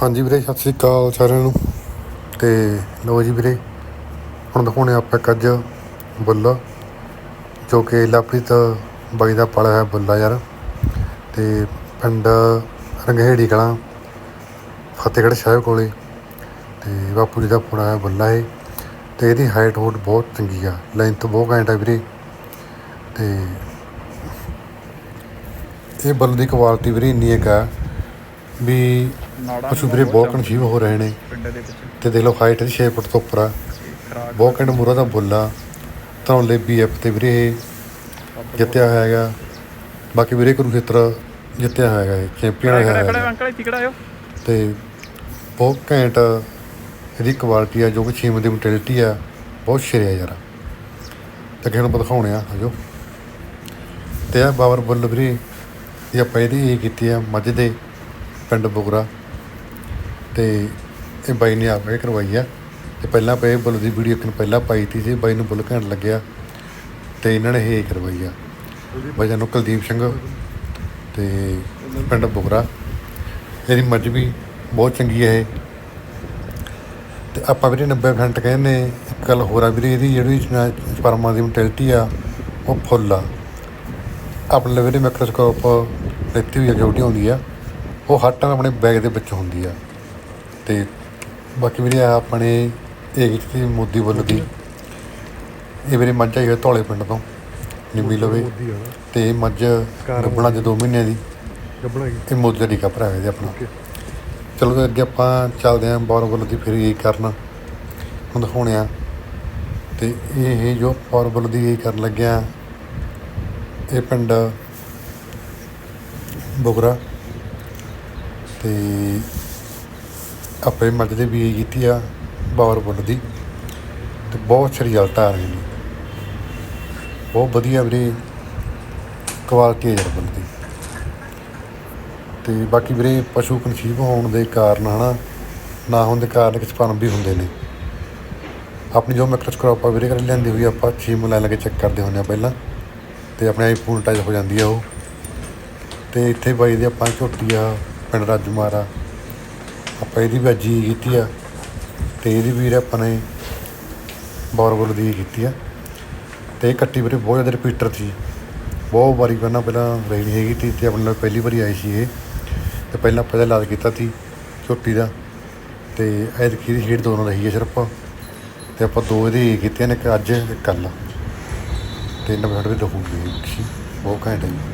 ਹਾਂਜੀ ਵੀਰੇ, ਸਤਿ ਸ੍ਰੀ ਅਕਾਲ ਸਾਰਿਆਂ ਨੂੰ। ਤੇ ਲੋ ਜੀ ਵੀਰੇ, ਹੁਣ ਦਿਖਾਉਣੇ ਆਪਾਂ ਇੱਕ ਅੱਜ ਬੁੱਲ, ਜੋ ਕਿ ਲਵਪ੍ਰੀਤ ਬਾਈ ਦਾ ਪਾਲਿਆ ਹੋਇਆ ਬੁੱਲਾ ਯਾਰ। ਤੇ ਪਿੰਡ ਰੰਗਹੇੜੀ ਕਲਾਂ, ਫਤਿਹਗੜ੍ਹ ਸਾਹਿਬ ਕੋਲੇ। ਤੇ ਬਾਪੂ ਜੀ ਦਾ ਪਾਲਿਆ ਹੋਇਆ ਬੁੱਲਾ ਆ ਇਹ। ਤੇ ਇਹਦੀ ਹਾਈਟ ਹੂਟ ਬਹੁਤ ਚੰਗੀ ਆ ਲੈਂਥ ਬਹੁਤ ਘੈਂਟ ਆ ਵੀਰੇ। ਤੇ ਇਹ ਬੁੱਲ ਦੀ ਕੁਆਲਿਟੀ ਵੀਰੇ ਇੰਨੀ ਇੱਕ ਆ ਵੀ ਪਸ਼ੂ ਵੀਰੇ ਬਹੁਤ ਕਨਫਿਊਜ਼ ਹੋ ਰਹੇ ਨੇ। ਤੇ ਦੇਖ ਲਓ ਹਾਈਟ ਇਹਦੀ 6 ਫੁੱਟ ਤੋਂ ਉੱਪਰ ਆ। ਬਹੁਤ ਘੈਂਟ ਮੂਰਾ ਦਾ ਬੁੱਲ ਆ। ਧੌਲੇ ਬੀਐਫ ਤੇ ਵੀਰੇ ਜਿੱਤਿਆ ਹੈਗਾ। ਬਾਕੀ ਵੀਰੇ ਕੁਰੂਖੇਤਰ ਜਿੱਤਿਆ ਹੈਗਾ ਇਹ ਚੈਂਪੀਅਨ ਹੈਗਾ। ਤੇ ਬਹੁਤ ਘੈਂਟ ਇਹਦੀ ਕੁਆਲਿਟੀ ਆ ਜੋ ਕਿ ਛੀਮ ਦੀ ਮੋਟੈਲਿਟੀ ਆ। ਬਹੁਤ ਸ਼ੇਰਿਆ ਯਾਰ। ਤੇ ਅੱਗੇ ਨੂੰ ਦਿਖਾਉਣੇ ਆ ਆਜੋ ਤੇ ਆ ਬਾਬਰ ਬੁੱਲ ਵੀਰੇ ਇਹ ਆਪਾਂ ਇਹਦੀ ਇਹ ਕੀਤੀ ਆ ਮੱਝ ਦੇ। ਪਿੰਡ ਬੁਗਰਾ। ਤੇ ਇਹ ਬਾਈ ਨੇ ਆਪੇ ਕਰਵਾਈ ਆ। ਤੇ ਪਹਿਲਾਂ ਪਏ ਬੁੱਲ ਦੀ ਵੀਡੀਓ ਕਿਨ ਪਹਿਲਾਂ ਪਾਈ ਤੀ ਜੀ ਬਾਈ ਨੂੰ ਬੁੱਲ ਘੈਂਟ ਲੱਗਿਆ। ਤੇ ਇਹਨਾਂ ਨੇ ਇਹ ਕਰਵਾਈ ਆ। ਬਾਈ ਜਾਨੂੰ ਕੁਲਦੀਪ ਸਿੰਘ। ਤੇ ਪਿੰਡ ਬੁਗਰਾ। ਇਹਦੀ ਮੱਝ ਵੀ ਬਹੁਤ ਚੰਗੀ ਹੈ ਇਹ। ਤੇ ਆਪਾਂ ਵੀਰੇ 90% ਕਹਿੰਦੇ ਇੱਕ ਗੱਲ ਹੋਰ ਆ ਵੀਰੇ, ਇਹਦੀ ਜਿਹੜੀ ਫਾਰਮਾਂ ਦੀ ਮੋਟੈਲਿਟੀ ਆ, ਉਹ ਫੁੱਲ ਆ। ਆਪਣੇ ਵੀਰੇ ਮਾਈਕਰੋਸਕੋਪ ਲਿੱਤੀ ਹੋਈ ਆ, ਛੋਟੀ ਹੁੰਦੀ ਆ। ਉਹ ਹਰ ਟਾਈਮ ਆਪਣੇ ਬੈਗ ਦੇ ਵਿੱਚ ਹੁੰਦੀ ਆ। ਤੇ ਬਾਕੀ ਵੀਰੇ ਆ ਆਪਣੇ ਇਹ ਕੀਤੀ ਮੋਦੀ ਬੁੱਲ ਦੀ। ਇਹ ਵੀਰੇ ਮੱਝ ਆਈ ਹੋਈ ਧੌਲੇ ਪਿੰਡ ਤੋਂ ਨਿੰਮੀ ਲਵੇ ਤੇ ਮੱਝ ਗੱਬਣਾ ਚ ਦੋ ਮਹੀਨਿਆਂ ਦੀ। ਗੱਬਣਾ ਇਹ ਮੋਦੀ ਦਾ ਟੀਕਾ ਭਰਾ ਇਹਦੇ ਆਪਣਾ। ਚਲੋ ਫਿਰ ਅੱਗੇ ਆਪਾਂ ਚੱਲਦੇ ਆਂ ਬੌਰ ਬੁੱਲ ਦੀ ਫਿਰ ਇਹ ਕਰਨਾ। ਹੁਣ ਦਿਖਾਉਣੇ ਆ। ਤੇ ਇਹ ਜੋ ਬੌਰ ਬੁੱਲ ਦੀ ਇਹ ਕਰਨ ਲੱਗਿਆ ਇਹ ਪਿੰਡ ਬੁਗਰਾ ਤੇ ਆਪੇ ਮੱਝ ਦੇ ਵੀ ਕੀਤੀ ਆ ਬੌਰ ਬੁੱਲ ਦੀ ਤੇ ਬਹੁਤ ਅੱਛੇ ਰਿਜ਼ਲਟ ਆ ਰਹੇ ਨੇ ਬਹੁਤ ਵਧੀਆ ਵੀਰੇ ਕੁਆਲਿਟੀ ਹੈ ਯਾਰ ਦੀ। ਤੇ ਬਾਕੀ ਵੀਰੇ ਪਸ਼ੂ ਕਨਸੀਵ ਹੋਣ ਦੇ ਕਾਰਨ ਹਨਾ, ਨਾ ਹੋਣ ਦੇ ਕਾਰਨ ਕਿਸ ਫਾਰਮ ਵੀ ਹੁੰਦੇ ਨੇ। ਆਪਣੀ ਜੋ ਮਾਈਕਰੋਸਕੋਪ ਆ ਵੀਰੇ ਕਰ ਲੈਂਦੀ ਹੋਈ ਆਪਾਂ ਛੀਮ ਲੈ ਲੈ ਕੇ ਚੈੱਕ ਕਰਦੇ ਹੁੰਦੇ ਆ ਪਹਿਲਾਂ। ਤੇ ਆਪਣੇ ਆਈ ਫੂਲ ਟਾਈਪ ਹੋ ਜਾਂਦੀ ਆ ਉਹ। ਤੇ ਇੱਥੇ ਬਾਈ ਦੀ ਆਪਾਂ ਝੋਟੀ ਪਿੰਡ ਪਿੰਡ ਰਾਜੂਮਾਰਾ ਆਪਾਂ ਇਹਦੀ ਵੀ ਅੱਜ ਹੀ ਕੀਤੀ ਆ ਤੇ ਇਹਦੀ ਵੀਰ ਆਪਾਂ ਨੇ ਬੌਰਬਲ ਦੀ ਕੀਤੀ ਆ। ਤੇ ਇਹ ਕੱਟੀ ਵੀਰੇ ਬਹੁਤ ਜ਼ਿਆਦਾ ਰਿਪੀਟਰ ਸੀ। ਬਹੁਤ ਵਾਰੀ ਪਹਿਲਾਂ ਪਹਿਲਾਂ ਰਹੀ ਹੈਗੀ ਤੀ ਤੇ ਆਪਣੇ ਨਾਲ ਪਹਿਲੀ ਵਾਰੀ ਆਈ ਸੀ ਇਹ। ਤੇ ਪਹਿਲਾਂ ਪਹਿਲਾਂ ਇਲਾਜ ਕੀਤਾ ਸੀ ਝੋਟੀ ਦਾ। ਤੇ ਐਤਕੀ ਦੀ ਹੀਟ ਦੋਨੋਂ ਰਹੀ ਹੈ ਸਿਰਫ। ਤੇ ਆਪਾਂ ਦੋ ਇਹਦੀ ਕੀਤੀਆਂ ਨੇ ਇੱਕ ਅੱਜ ਇੱਕ ਕੱਲ ਤੇ ਨਵੇਂ ਵੀ ਰਹੂਗੀ ਬਹੁਤ ਘੈਂਟ ਹੈ ਜੀ।